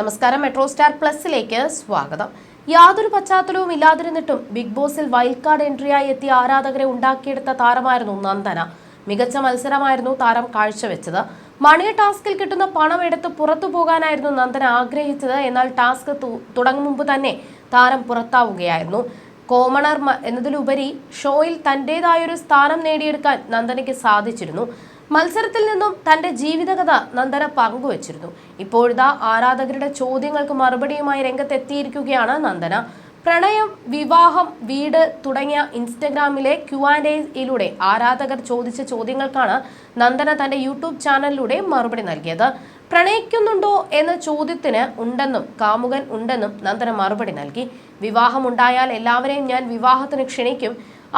നമസ്കാരം metro star പ്ലസിലേക്ക് സ്വാഗതം. യാതൊരു പശ്ചാത്തലവും ഇല്ലാതിരുന്നിട്ടും ബിഗ് ബോസിൽ വൈൽഡ് കാർഡ് എൻട്രിയായി എത്തിയ ആരാധകരെ ഉണ്ടാക്കിയെടുത്ത താരമായിരുന്നു നന്ദന. മികച്ച മത്സരമായിരുന്നു താരം കാഴ്ചവെച്ചത്. മണിയ ടാസ്കിൽ കിട്ടുന്ന പണം എടുത്ത് പുറത്തു പോകാനായിരുന്നു നന്ദന ആഗ്രഹിച്ചത്. എന്നാൽ ടാസ്ക് തുടങ്ങും മുമ്പ് തന്നെ താരം പുറത്താവുകയായിരുന്നു. കോമണർ എന്നതിലുപരി ഷോയിൽ തന്റേതായൊരു സ്ഥാനം നേടിയെടുക്കാൻ നന്ദനയ്ക്ക് സാധിച്ചിരുന്നു. മത്സരത്തിൽ നിന്നും തന്റെ ജീവിതകഥ നന്ദന പങ്കുവച്ചിരുന്നു. ഇപ്പോഴത്തെ ആരാധകരുടെ ചോദ്യങ്ങൾക്ക് മറുപടിയുമായി രംഗത്തെത്തിയിരിക്കുകയാണ് നന്ദന. പ്രണയം വിവാഹം വീട് തുടങ്ങിയ ഇൻസ്റ്റഗ്രാമിലെ ക്യു ആൻഡ് എയിലൂടെ ആരാധകർ ചോദിച്ച ചോദ്യങ്ങൾക്കാണ് നന്ദന തന്റെ യൂട്യൂബ് ചാനലിലൂടെ മറുപടി നൽകിയത്. പ്രണയിക്കുന്നുണ്ടോ എന്ന ചോദ്യത്തിന് ഉണ്ടെന്നും കാമുകൻ ഉണ്ടെന്നും നന്ദന മറുപടി നൽകി. വിവാഹമുണ്ടായാൽ എല്ലാവരെയും ഞാൻ വിവാഹത്തിന് ക്ഷണിക്കും.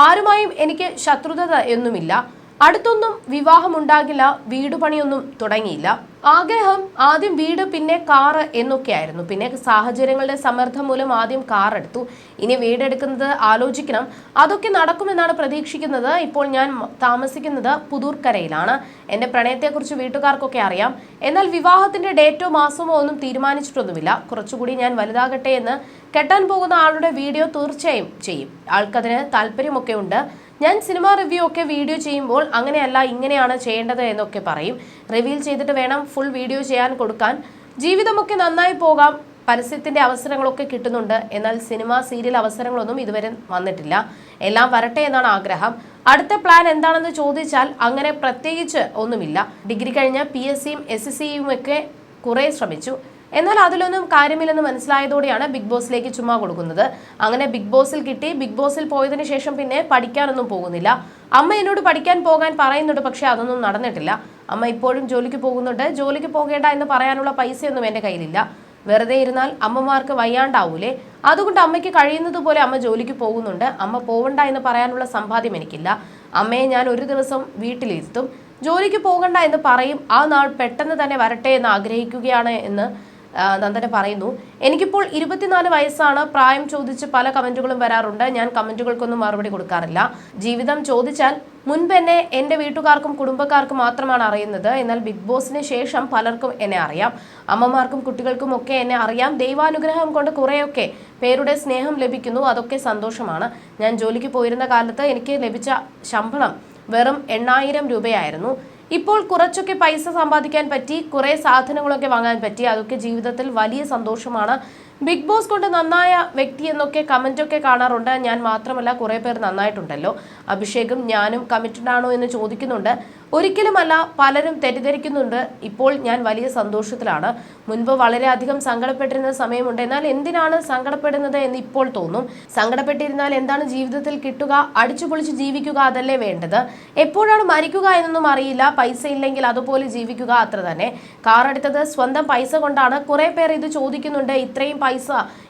ആരുമായും എനിക്ക് ശത്രുത എന്നുമില്ല. അടുത്തൊന്നും വിവാഹമുണ്ടാകില്ല വീടുപണിയൊന്നും തുടങ്ങിയില്ല. ആഗ്രഹം ആദ്യം വീട് പിന്നെ കാറ് എന്നൊക്കെയായിരുന്നു. പിന്നെ സാഹചര്യങ്ങളുടെ സമ്മർദ്ദം മൂലം ആദ്യം കാർ എടുത്തു. ഇനി വീടെടുക്കുന്നത് ആലോചിക്കണം. അതൊക്കെ നടക്കുമെന്നാണ് പ്രതീക്ഷിക്കുന്നത്. ഇപ്പോൾ ഞാൻ താമസിക്കുന്നത് പുതൂർക്കരയിലാണ്. എന്റെ പ്രണയത്തെക്കുറിച്ച് വീട്ടുകാർക്കൊക്കെ അറിയാം. എന്നാൽ വിവാഹത്തിന്റെ ഡേറ്റോ മാസമോ ഒന്നും തീരുമാനിച്ചിട്ടൊന്നുമില്ല. കുറച്ചുകൂടി ഞാൻ വലുതാകട്ടെ എന്ന് കെട്ടാൻ പോകുന്ന ആളുടെ വീഡിയോ തീർച്ചയായും ചെയ്യും. ആൾക്കതിന് താല്പര്യമൊക്കെ ഉണ്ട് ഞാൻ സിനിമ റിവ്യൂ ഒക്കെ വീഡിയോ ചെയ്യുമ്പോൾ അങ്ങനെയല്ല ഇങ്ങനെയാണ് ചെയ്യേണ്ടത് എന്നൊക്കെ പറയും. റിവീൽ ചെയ്തിട്ട് വേണം ഫുൾ വീഡിയോ ചെയ്യാൻ കൊടുക്കാൻ. ജീവിതമൊക്കെ നന്നായി പോകാം. പരസ്യത്തിന്റെ അവസരങ്ങളൊക്കെ കിട്ടുന്നുണ്ട്. എന്നാൽ സിനിമ സീരിയൽ അവസരങ്ങളൊന്നും ഇതുവരെ വന്നിട്ടില്ല. എല്ലാം വരട്ടെ എന്നാണ് ആഗ്രഹം. അടുത്ത പ്ലാൻ എന്താണെന്ന് ചോദിച്ചാൽ അങ്ങനെ പ്രത്യേകിച്ച് ഒന്നുമില്ല. ഡിഗ്രി കഴിഞ്ഞ പി എസ് സിയും എസ് എസ് സിയും ഒക്കെ കുറേ ശ്രമിച്ചു. എന്നാൽ അതിലൊന്നും കാര്യമില്ലെന്ന് മനസ്സിലായതോടെയാണ് ബിഗ് ബോസിലേക്ക് ചുമ്മാ കൊടുക്കുന്നത്. അങ്ങനെ ബിഗ് ബോസിൽ കിട്ടി. ബിഗ് ബോസിൽ പോയതിനു ശേഷം പിന്നെ പഠിക്കാനൊന്നും പോകുന്നില്ല. അമ്മ എന്നോട് പഠിക്കാൻ പോകാൻ പറയുന്നുണ്ട് പക്ഷെ അതൊന്നും നടന്നിട്ടില്ല. അമ്മ ഇപ്പോഴും ജോലിക്ക് പോകുന്നുണ്ട്. ജോലിക്ക് പോകേണ്ട എന്ന് പറയാനുള്ള പൈസയൊന്നും എന്റെ കയ്യിലില്ല. വെറുതെ ഇരുന്നാൽ അമ്മമാർക്ക് വയ്യാണ്ടാവൂലേ? അതുകൊണ്ട് അമ്മയ്ക്ക് കഴിയുന്നത് പോലെ അമ്മ ജോലിക്ക് പോകുന്നുണ്ട്. അമ്മ പോവണ്ട എന്ന് പറയാനുള്ള സമ്പാദ്യം എനിക്കില്ല. അമ്മയെ ഞാൻ ഒരു ദിവസം വീട്ടിലിരുത്തും. ജോലിക്ക് പോകണ്ട എന്ന് പറയും. ആ നാൾ പെട്ടെന്ന് തന്നെ വരട്ടെ എന്ന് ആഗ്രഹിക്കുകയാണ് എന്ന് നന്ദന പറയുന്നു. എനിക്കിപ്പോൾ ഇരുപത്തിനാല് വയസ്സാണ്. പ്രായം ചോദിച്ച് പല കമന്റുകളും വരാറുണ്ട്. ഞാൻ കമന്റുകൾക്കൊന്നും മറുപടി കൊടുക്കാറില്ല. ജീവിതം ചോദിച്ചാൽ മുൻപ് എന്നെ എന്റെ വീട്ടുകാർക്കും കുടുംബക്കാർക്കും മാത്രമാണ് അറിയുന്നത്. എന്നാൽ ബിഗ് ബോസിന് ശേഷം പലർക്കും എന്നെ അറിയാം. അമ്മമാർക്കും കുട്ടികൾക്കും ഒക്കെ എന്നെ അറിയാം. ദൈവാനുഗ്രഹം കൊണ്ട് കുറേയൊക്കെ പേരുടെ സ്നേഹം ലഭിക്കുന്നു. അതൊക്കെ സന്തോഷമാണ്. ഞാൻ ജോലിക്ക് പോയിരുന്ന കാലത്ത് എനിക്ക് ലഭിച്ച ശമ്പളം വെറും എണ്ണായിരം രൂപയായിരുന്നു. ഇപ്പോൾ കുറച്ചൊക്കെ പൈസ സമ്പാദിക്കാൻ പറ്റി കുറേ സാധനങ്ങളൊക്കെ വാങ്ങാൻ പറ്റി. അതൊക്കെ ജീവിതത്തിൽ വലിയ സന്തോഷമാണ്. ബിഗ് ബോസ് കൊണ്ട് നന്നായ വ്യക്തി എന്നൊക്കെ കമന്റ് ഒക്കെ കാണാറുണ്ട്. ഞാൻ മാത്രമല്ല കുറേ പേർ നന്നായിട്ടുണ്ടല്ലോ. അഭിഷേകും ഞാനും കമ്മിറ്റഡ് ആണോ എന്ന് ചോദിക്കുന്നുണ്ട്. ഒരിക്കലുമല്ല പലരും തെറ്റിദ്ധരിക്കുന്നുണ്ട്. ഇപ്പോൾ ഞാൻ വലിയ സന്തോഷത്തിലാണ്. മുൻപ് വളരെയധികം സങ്കടപ്പെട്ടിരുന്ന സമയമുണ്ട്. എന്നാൽ എന്തിനാണ് സങ്കടപ്പെടുന്നത് എന്ന് ഇപ്പോൾ തോന്നും. സങ്കടപ്പെട്ടിരുന്നാൽ എന്താണ് ജീവിതത്തിൽ കിട്ടുക? അടിച്ചുപൊളിച്ച് ജീവിക്കുക അതല്ലേ വേണ്ടത്? എപ്പോഴാണ് മരിക്കുക എന്നൊന്നും അറിയില്ല. പൈസ ഇല്ലെങ്കിൽ അതുപോലെ ജീവിക്കുക അത്ര തന്നെ. കാറെടുത്തത് സ്വന്തം പൈസ കൊണ്ടാണ്. കുറെ പേർ ഇത് ചോദിക്കുന്നുണ്ട്. ഇത്രയും പൈസ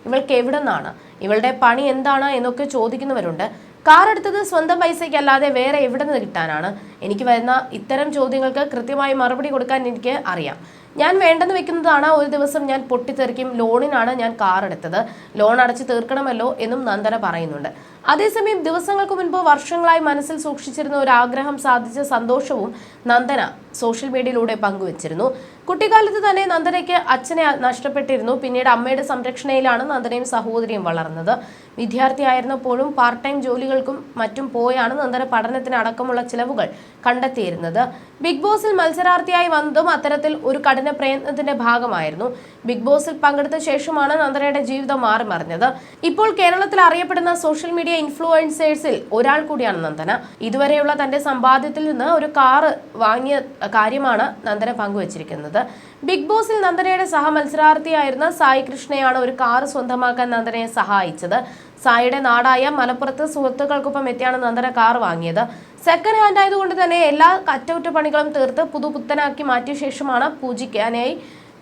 ഇവൾക്ക് എവിടെ നിന്നാണ് ഇവളുടെ പണി എന്താണ് എന്നൊക്കെ ചോദിക്കുന്നവരുണ്ട്. കാർ എടുത്തത് സ്വന്തം പൈസയ്ക്കല്ലാതെ വേറെ എവിടെ നിന്ന് കിട്ടാനാണ്? എനിക്ക് വരുന്ന ഇത്തരം ചോദ്യങ്ങൾക്ക് കൃത്യമായി മറുപടി കൊടുക്കാൻ എനിക്ക് അറിയാം. ഞാൻ വേണ്ടെന്ന് വെക്കുന്നതാണ് ഒരു ദിവസം ഞാൻ പൊട്ടിത്തെറിക്കും ലോണിനാണ് ഞാൻ കാർ എടുത്തത്. ലോൺ അടച്ച് തീർക്കണമല്ലോ എന്നും നന്ദന പറയുന്നുണ്ട്. അതേസമയം ദിവസങ്ങൾക്ക് മുൻപ് വർഷങ്ങളായി മനസ്സിൽ സൂക്ഷിച്ചിരുന്ന ഒരു ആഗ്രഹം സാധിച്ച സന്തോഷവും നന്ദന സോഷ്യൽ മീഡിയയിലൂടെ പങ്കുവച്ചിരുന്നു. കുട്ടിക്കാലത്ത് തന്നെ നന്ദനയ്ക്ക് അച്ഛനെ നഷ്ടപ്പെട്ടിരുന്നു. പിന്നീട് അമ്മയുടെ സംരക്ഷണയിലാണ് നന്ദനയും സഹോദരിയും വളർന്നത്. വിദ്യാർത്ഥിയായിരുന്നപ്പോഴും പാർട്ട് ടൈം ജോലികൾക്കും മറ്റും പോയാണ് നന്ദന പഠനത്തിന് അടക്കമുള്ള ചിലവുകൾ കണ്ടെത്തിയിരുന്നത്. ബിഗ് ബോസിൽ മത്സരാർത്ഥിയായി വന്നതും അത്തരത്തിൽ ഒരു കഠിന പ്രയത്നത്തിന്റെ ഭാഗമായിരുന്നു. ബിഗ് ബോസിൽ പങ്കെടുത്ത ശേഷമാണ് നന്ദനയുടെ ജീവിതം മാറി മറിഞ്ഞത് ഇപ്പോൾ കേരളത്തിൽ അറിയപ്പെടുന്ന സോഷ്യൽ മീഡിയ ഇൻഫ്ലുവൻസേഴ്സിൽ ഒരാൾ കൂടിയാണ് നന്ദന. ഇതുവരെയുള്ള തന്റെ സമ്പാദ്യത്തിൽ നിന്ന് ഒരു കാറ് വാങ്ങിയ കാര്യമാണ് നന്ദന പങ്കുവച്ചിരിക്കുന്നത്. ബിഗ് ബോസിൽ നന്ദനയുടെ സഹമത്സരാർത്ഥിയായിരുന്ന സായി കൃഷ്ണയാണ് ഒരു കാറ് സ്വന്തമാക്കാൻ നന്ദനയെ സഹായിച്ചത്. സായിയുടെ നാടായ മലപ്പുറത്ത് സുഹൃത്തുക്കൾക്കൊപ്പം എത്തിയാണ് നന്ദന കാർ വാങ്ങിയത്. സെക്കൻഡ് ഹാൻഡ് ആയതുകൊണ്ട് തന്നെ എല്ലാ അറ്റകുറ്റപ്പണികളും തീർത്ത് പുതുപുത്തനാക്കി മാറ്റിയ ശേഷമാണ് പൂജിക്കാനായി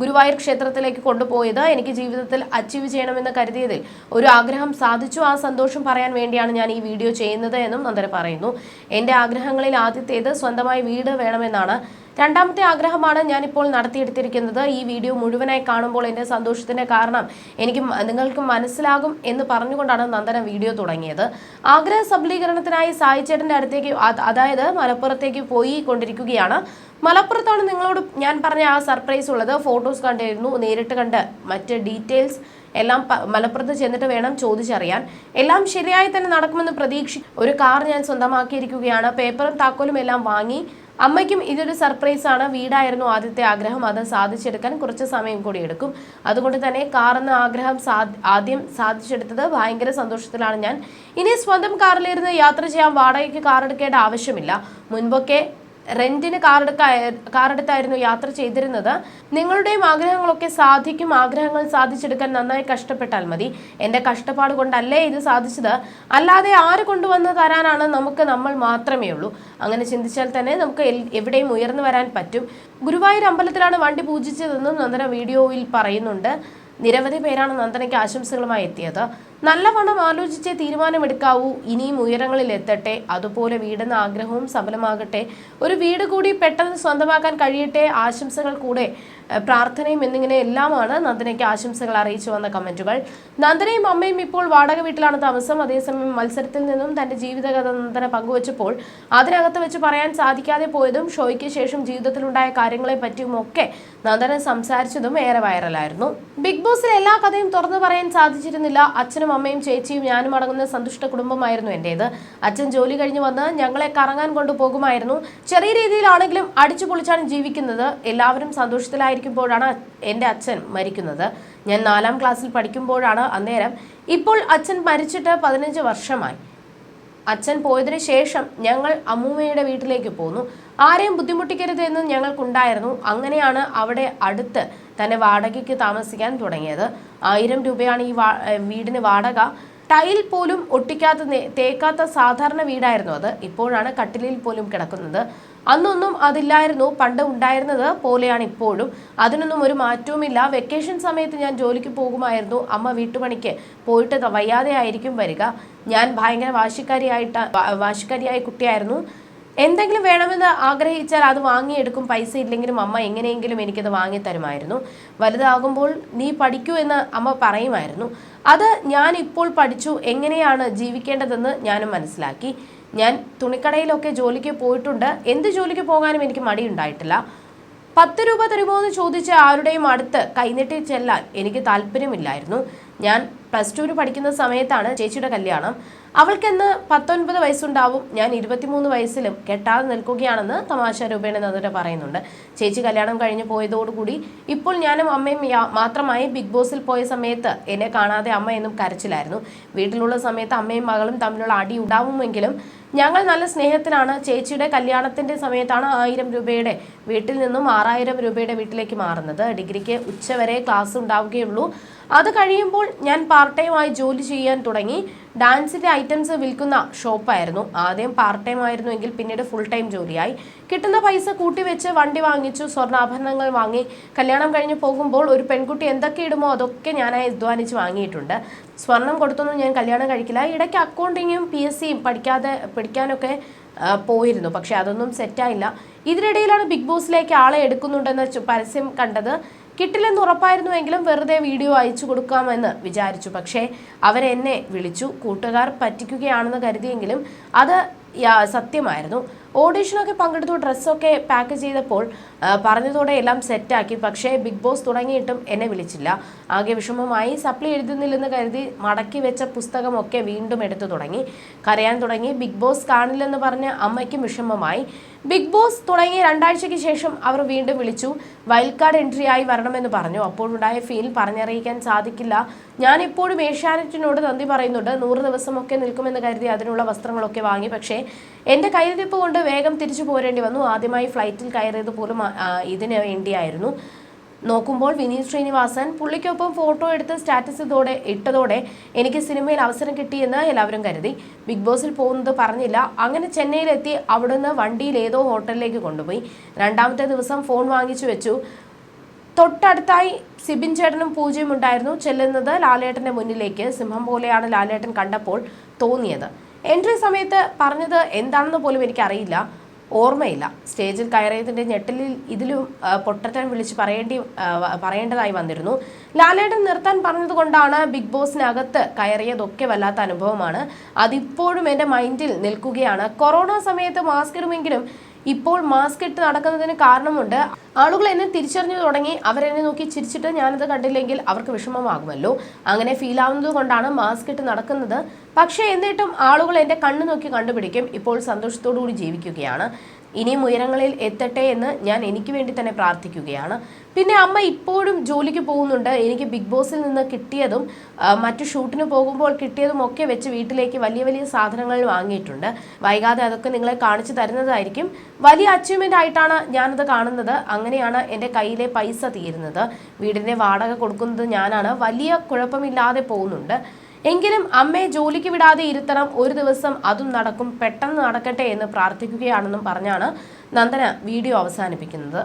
ഗുരുവായൂർ ക്ഷേത്രത്തിലേക്ക് കൊണ്ടുപോയത്. എനിക്ക് ജീവിതത്തിൽ അച്ചീവ് ചെയ്യണമെന്ന് കരുതിയതിൽ ഒരു ആഗ്രഹം സാധിച്ചു. ആ സന്തോഷം പറയാൻ വേണ്ടിയാണ് ഞാൻ ഈ വീഡിയോ ചെയ്യുന്നത് എന്നും നന്ദന പറയുന്നു. എന്റെ ആഗ്രഹങ്ങളിൽ ആദ്യത്തേത് സ്വന്തമായി വീട് വേണമെന്നാണ്. രണ്ടാമത്തെ ആഗ്രഹമാണ് ഞാനിപ്പോൾ നടത്തിയെടുത്തിരിക്കുന്നത്. ഈ വീഡിയോ മുഴുവനായി കാണുമ്പോൾ എന്റെ സന്തോഷത്തിന്റെ കാരണം എനിക്ക് നിങ്ങൾക്ക് മനസ്സിലാകും എന്ന് പറഞ്ഞുകൊണ്ടാണ് നന്ദന വീഡിയോ തുടങ്ങിയത്. ആഗ്രഹ സബലീകരണത്തിനായി സായിച്ചേട്ടന്റെ അടുത്തേക്ക് അതായത് മലപ്പുറത്തേക്ക് പോയി കൊണ്ടിരിക്കുകയാണ്. മലപ്പുറത്താണ് നിങ്ങളോട് ഞാൻ പറഞ്ഞ ആ സർപ്രൈസ് ഉള്ളത്. ഫോട്ടോസ് കണ്ടിരുന്നു നേരിട്ട് കണ്ട് മറ്റ് ഡീറ്റെയിൽസ് എല്ലാം മലപ്പുറത്ത് ചെന്നിട്ട് വേണം ചോദിച്ചറിയാൻ. എല്ലാം ശരിയായി തന്നെ നടക്കുമെന്ന് പ്രതീക്ഷ ഒരു കാർ ഞാൻ സ്വന്തമാക്കിയിരിക്കുകയാണ്. പേപ്പറും താക്കോലും എല്ലാം വാങ്ങി അമ്മയ്ക്കും ഇതൊരു സർപ്രൈസ് ആണ്. വീടായിരുന്നു ആദ്യത്തെ ആഗ്രഹം. അത് സാധിച്ചെടുക്കാൻ കുറച്ച് സമയം കൂടി എടുക്കും. അതുകൊണ്ട് തന്നെ കാർ എന്ന ആഗ്രഹം ആദ്യം സാധിച്ചെടുത്തത് ഭയങ്കര സന്തോഷത്തിലാണ് ഞാൻ. ഇനി സ്വന്തം കാറിലിരുന്ന് യാത്ര ചെയ്യാൻ വാടകയ്ക്ക് കാർ എടുക്കേണ്ട ആവശ്യമില്ല. മുൻപൊക്കെ റെന്റിന് കാറെടുക്കാ കാറെടുത്തായിരുന്നു യാത്ര ചെയ്തിരുന്നത്. നിങ്ങളുടെയും ആഗ്രഹങ്ങളൊക്കെ സാധിക്കും. ആഗ്രഹങ്ങൾ സാധിച്ചെടുക്കാൻ നന്നായി കഷ്ടപ്പെട്ടാൽ മതി. എന്റെ കഷ്ടപ്പാട് കൊണ്ടല്ലേ ഇത് സാധിച്ചത്? അല്ലാതെ ആര് കൊണ്ടുവന്ന് തരാനാണ് നമുക്ക് നമ്മൾ മാത്രമേ ഉള്ളൂ. അങ്ങനെ ചിന്തിച്ചാൽ തന്നെ നമുക്ക് എവിടെയും ഉയർന്നു വരാൻ പറ്റും. ഗുരുവായൂർ അമ്പലത്തിലാണ് വണ്ടി പൂജിച്ചതെന്നും നന്ദന വീഡിയോയിൽ പറയുന്നുണ്ട്. നിരവധി പേരാണ് നന്ദനയ്ക്ക് ആശംസകളുമായി എത്തിയത്. നല്ലവണ്ണം ആലോചിച്ച് തീരുമാനമെടുക്കാവൂ. ഇനിയും ഉയരങ്ങളിൽ എത്തട്ടെ. അതുപോലെ വീടെന്ന ആഗ്രഹവും സഫലമാകട്ടെ. ഒരു വീട് കൂടി പെട്ടെന്ന് സ്വന്തമാക്കാൻ കഴിയട്ടെ. ആശംസകൾ കൂടെ പ്രാർത്ഥനയും എന്നിങ്ങനെ എല്ലാമാണ് നന്ദനയ്ക്ക് ആശംസകൾ അറിയിച്ചു വന്ന കമന്റുകൾ. നന്ദനയും അമ്മയും ഇപ്പോൾ വാടക വീട്ടിലാണ് താമസം. അതേസമയം മത്സരത്തിൽ നിന്നും തന്റെ ജീവിതകഥ നന്ദന പങ്കുവച്ചപ്പോൾ അതിനകത്ത് വെച്ച് പറയാൻ സാധിക്കാതെ പോയതും ഷോയ്ക്ക് ശേഷം ജീവിതത്തിലുണ്ടായ കാര്യങ്ങളെ പറ്റിയും ഒക്കെ നന്ദന സംസാരിച്ചതും ഏറെ വൈറലായിരുന്നു ബിഗ് ബോസിൽ എല്ലാ കഥയും തുറന്നു പറയാൻ സാധിച്ചിരുന്നില്ല. അച്ഛനും അമ്മയും ചേച്ചിയും ഞാനും അടങ്ങുന്ന സന്തുഷ്ട കുടുംബമായിരുന്നു എന്റേത് അച്ഛൻ ജോലി കഴിഞ്ഞ് വന്ന് ഞങ്ങളെ കറങ്ങാൻ കൊണ്ടുപോകുമായിരുന്നു ചെറിയ രീതിയിലാണെങ്കിലും അടിച്ചു പൊളിച്ചാണ് ജീവിക്കുന്നത്. എല്ലാവരും സന്തോഷത്തിലായിരിക്കുമ്പോഴാണ് എന്റെ അച്ഛൻ മരിക്കുന്നത്. ഞാൻ നാലാം ക്ലാസ്സിൽ പഠിക്കുമ്പോഴാണ് അന്നേരം. ഇപ്പോൾ അച്ഛൻ മരിച്ചിട്ട് പതിനഞ്ച് വർഷമായി. അച്ഛൻ പോയതിനു ശേഷം ഞങ്ങൾ അമ്മൂമ്മയുടെ വീട്ടിലേക്ക് പോന്നു. ആരെയും ബുദ്ധിമുട്ടിക്കരുത് എന്ന് ഞങ്ങൾക്കുണ്ടായിരുന്നു. അങ്ങനെയാണ് അവിടെ അടുത്ത് തന്നെ വാടകയ്ക്ക് താമസിക്കാൻ തുടങ്ങിയത്. ആയിരം രൂപയാണ് ഈ വീടിന് വാടക. ടൈൽ പോലും ഒട്ടിക്കാത്ത തേക്കാത്ത സാധാരണ വീടായിരുന്നു അത്. ഇപ്പോഴാണ് കട്ടിലിൽ പോലും കിടക്കുന്നത്. അന്നൊന്നും അതില്ലായിരുന്നു. പണ്ട് ഉണ്ടായിരുന്നത് പോലെയാണ് ഇപ്പോഴും. അതിനൊന്നും ഒരു മാറ്റവുമില്ല. വെക്കേഷൻ സമയത്ത് ഞാൻ ജോലിക്ക് പോകുമായിരുന്നു. അമ്മ വീട്ടുപണിക്ക് പോയിട്ട് വയ്യാതെ ആയിരിക്കും വരിക. ഞാൻ ഭയങ്കര വാശിക്കാരിയായിട്ട് വാശിക്കാരിയായ കുട്ടിയായിരുന്നു. എന്തെങ്കിലും വേണമെന്ന് ആഗ്രഹിച്ചാൽ അത് വാങ്ങിയെടുക്കും. പൈസ ഇല്ലെങ്കിലും അമ്മ എങ്ങനെയെങ്കിലും എനിക്കത് വാങ്ങി തരുമായിരുന്നു. വലുതാകുമ്പോൾ നീ പഠിക്കൂ എന്ന് അമ്മ പറയുമായിരുന്നു. അത് ഞാൻ ഇപ്പോൾ പഠിച്ചു. എങ്ങനെയാണ് ജീവിക്കേണ്ടതെന്ന് ഞാനും മനസ്സിലാക്കി. ഞാൻ തുണിക്കടയിലൊക്കെ ജോലിക്ക് പോയിട്ടുണ്ട്. എന്ത് ജോലിക്ക് പോകാനും എനിക്ക് മടിയുണ്ടായിട്ടില്ല. പത്ത് രൂപ തരുമോ എന്ന് ചോദിച്ച് ആരുടെയും അടുത്ത് കൈനീട്ടി ചെല്ലാൻ എനിക്ക് താല്പര്യമില്ലായിരുന്നു. ഞാൻ പ്ലസ് ടുവിന് പഠിക്കുന്ന സമയത്താണ് ചേച്ചിയുടെ കല്യാണം. അവൾക്കെന്ന് പത്തൊൻപത് വയസ്സുണ്ടാവും. ഞാൻ ഇരുപത്തിമൂന്ന് വയസ്സിലും കെട്ടാതെ നിൽക്കുകയാണെന്ന് തമാശ രൂപേണ നദുര പറയുന്നുണ്ട്. ചേച്ചി കല്യാണം കഴിഞ്ഞ് പോയതോടുകൂടി ഇപ്പോൾ ഞാനും അമ്മയും മാത്രമായി ബിഗ് ബോസിൽ പോയ സമയത്ത് എന്നെ കാണാതെ അമ്മ എന്നും കരച്ചിലായിരുന്നു. വീട്ടിലുള്ള സമയത്ത് അമ്മയും മകളും തമ്മിലുള്ള അടി ഉണ്ടാവുമെങ്കിലും ഞങ്ങൾ നല്ല സ്നേഹത്തിലാണ്. ചേച്ചിയുടെ കല്യാണത്തിന്റെ സമയത്താണ് ആയിരം രൂപയുടെ വീട്ടിൽ നിന്നും ആറായിരം രൂപയുടെ വീട്ടിലേക്ക് മാറുന്നത്. ഡിഗ്രിക്ക് ഉച്ചവരെ ക്ലാസ് ഉണ്ടാവുകയുള്ളൂ. അത് കഴിയുമ്പോൾ ഞാൻ പാർട്ട് ടൈമായി ജോലി ചെയ്യാൻ തുടങ്ങി. ഡാൻസിന്റെ ഐറ്റംസ് വിൽക്കുന്ന ഷോപ്പായിരുന്നു ആദ്യം പാർട്ട് ടൈം ആയിരുന്നു എങ്കിൽ പിന്നീട് ഫുൾ ടൈം ജോലിയായി. കിട്ടുന്ന പൈസ കൂട്ടി വെച്ച് വണ്ടി വാങ്ങിച്ചു സ്വർണാഭരണങ്ങൾ വാങ്ങി. കല്യാണം കഴിഞ്ഞ് പോകുമ്പോൾ ഒരു പെൺകുട്ടി എന്തൊക്കെ ഇടുമോ അതൊക്കെ ഞാനായി അധ്വാനിച്ച് വാങ്ങിയിട്ടുണ്ട്. സ്വർണം കൊടുത്തൊന്നും ഞാൻ കല്യാണം കഴിക്കില്ല. ഇടയ്ക്ക് അക്കൗണ്ടിങ്ങും പി എസ് സിയും പഠിക്കാതെ പഠിക്കാനൊക്കെ പോയിരുന്നു. പക്ഷെ അതൊന്നും സെറ്റായില്ല ഇതിനിടയിലാണ് ബിഗ് ബോസിലേക്ക് ആളെ എടുക്കുന്നുണ്ടെന്ന് പരസ്യം കണ്ടത്. കിട്ടില്ലെന്ന് ഉറപ്പായിരുന്നുവെങ്കിലും വെറുതെ വീഡിയോ അയച്ചു കൊടുക്കാമെന്ന് വിചാരിച്ചു. പക്ഷേ അവരെന്നെ വിളിച്ചു. കൂട്ടുകാർ പറ്റിക്കുകയാണെന്ന് കരുതിയെങ്കിലും അത് സത്യമായിരുന്നു. ഓഡീഷനൊക്കെ പങ്കെടുത്തു ഡ്രസ്സൊക്കെ പാക്ക് ചെയ്തപ്പോൾ പറഞ്ഞതോടെ എല്ലാം സെറ്റാക്കി. പക്ഷേ ബിഗ് ബോസ് തുടങ്ങിയിട്ടും എന്നെ വിളിച്ചില്ല. ആകെ വിഷമമായി സപ്ലി എഴുതുന്നില്ലെന്ന് കരുതി മടക്കി വെച്ച പുസ്തകമൊക്കെ വീണ്ടും എടുത്തു തുടങ്ങി. കരയാൻ തുടങ്ങി. ബിഗ് ബോസ് കാണില്ലെന്ന് പറഞ്ഞ് അമ്മയ്ക്കും വിഷമമായി. ബിഗ് ബോസ് തുടങ്ങിയ രണ്ടാഴ്ചയ്ക്ക് ശേഷം അവർ വീണ്ടും വിളിച്ചു. വൈൽഡ് കാർഡ് എൻട്രി ആയി വരണമെന്ന് പറഞ്ഞു. അപ്പോഴുണ്ടായ ഫീൽ പറഞ്ഞറിയിക്കാൻ സാധിക്കില്ല. ഞാൻ ഇപ്പോഴും ഏഷ്യാനെറ്റിനോട് നന്ദി പറയുന്നുണ്ട്. നൂറ് ദിവസമൊക്കെ നിൽക്കുമെന്ന് കരുതി അതിനുള്ള വസ്ത്രങ്ങളൊക്കെ വാങ്ങി. പക്ഷേ എന്റെ കയ്യിലിരിപ്പ് കൊണ്ട് വേഗം തിരിച്ചു പോരേണ്ടി വന്നു. ആദ്യമായി ഫ്ലൈറ്റിൽ കയറിയത് പോലും ഇതിന് വേണ്ടിയായിരുന്നു. നോക്കുമ്പോൾ വിനീത് ശ്രീനിവാസൻ പുള്ളിക്കൊപ്പം ഫോട്ടോ എടുത്ത് സ്റ്റാറ്റസ് ഇതോടെ ഇട്ടതോടെ എനിക്ക് സിനിമയിൽ അവസരം കിട്ടിയെന്ന് എല്ലാവരും കരുതി. ബിഗ് ബോസിൽ പോകുന്നത് പറഞ്ഞില്ല. അങ്ങനെ ചെന്നൈയിലെത്തി അവിടുന്ന് വണ്ടിയിൽ ഏതോ ഹോട്ടലിലേക്ക് കൊണ്ടുപോയി. രണ്ടാമത്തെ ദിവസം ഫോൺ വാങ്ങിച്ചു വെച്ചു. തൊട്ടടുത്തായി സിബിൻ ചേട്ടനും പൂജയും ഉണ്ടായിരുന്നു. ചെല്ലുന്നത് ലാലേട്ടന്റെ മുന്നിലേക്ക്. സിംഹം പോലെയാണ് ലാലേട്ടൻ കണ്ടപ്പോൾ തോന്നിയത്. എൻട്രി സമയത്ത് പറഞ്ഞത് എന്താണെന്ന് പോലും എനിക്കറിയില്ല. ഓർമ്മയില്ല. സ്റ്റേജിൽ കയറിയതിന്റെ ഞെട്ടലിൽ ഇതിലും പൊട്ടത്തൻ വിളിച്ച് പറയേണ്ടി പറയേണ്ടതായി വന്നിരുന്നു. ലാലേട്ടൻ നിർത്താൻ പറഞ്ഞതുകൊണ്ടാണ് ബിഗ് ബോസിനകത്ത് കയറിയതൊക്കെ വല്ലാത്ത അനുഭവമാണ്. അതിപ്പോഴും എന്റെ മൈൻഡിൽ നിൽക്കുകയാണ്. കൊറോണ സമയത്ത് മാസ്ക് ഇടുമെങ്കിലും ഇപ്പോൾ മാസ്ക് ഇട്ട് നടക്കുന്നതിന് കാരണമുണ്ട്. ആളുകൾ എന്നെ തിരിച്ചറിഞ്ഞു തുടങ്ങി. അവരെന്നെ നോക്കി ചിരിച്ചിട്ട് ഞാനത് കണ്ടില്ലെങ്കിൽ അവർക്ക് വിഷമമാകുമല്ലോ. അങ്ങനെ ഫീൽ ആവുന്നത് കൊണ്ടാണ് മാസ്ക് ഇട്ട് നടക്കുന്നത്. പക്ഷേ എന്നിട്ടും ആളുകൾ എന്റെ കണ്ണു നോക്കി കണ്ടുപിടിക്കും. ഇപ്പോൾ സന്തോഷത്തോടു കൂടി ജീവിക്കുകയാണ്. ഇനിയും ഉയരങ്ങളിൽ എത്തട്ടെ എന്ന് ഞാൻ എനിക്ക് വേണ്ടി തന്നെ പ്രാർത്ഥിക്കുകയാണ്. പിന്നെ അമ്മ ഇപ്പോഴും ജോലിക്ക് പോകുന്നുണ്ട്. എനിക്ക് ബിഗ് ബോസിൽ നിന്ന് കിട്ടിയതും മറ്റു ഷൂട്ടിന് പോകുമ്പോൾ കിട്ടിയതും ഒക്കെ വെച്ച് വീട്ടിലേക്ക് വലിയ വലിയ സാധനങ്ങൾ വാങ്ങിയിട്ടുണ്ട്. വൈകാതെ അതൊക്കെ നിങ്ങളെ കാണിച്ചു തരുന്നതായിരിക്കും. വലിയ അച്ചീവ്മെന്റ് ആയിട്ടാണ് ഞാനത് കാണുന്നത്. അങ്ങനെയാണ് എന്റെ കയ്യിലെ പൈസ തീരുന്നത്. വീടിന്റെ വാടക കൊടുക്കുന്നത് ഞാനാണ്. വലിയ കുഴപ്പമില്ലാതെ പോകുന്നുണ്ട്. എങ്കിലും അമ്മയെ ജോലിക്ക് വിടാതെ ഇരുത്തണം ഒരു ദിവസം അതും നടക്കും പെട്ടെന്ന് നടക്കട്ടെ എന്ന് പ്രാർത്ഥിക്കുകയാണെന്നും പറഞ്ഞാണ് നന്ദന വീഡിയോ അവസാനിപ്പിക്കുന്നത്.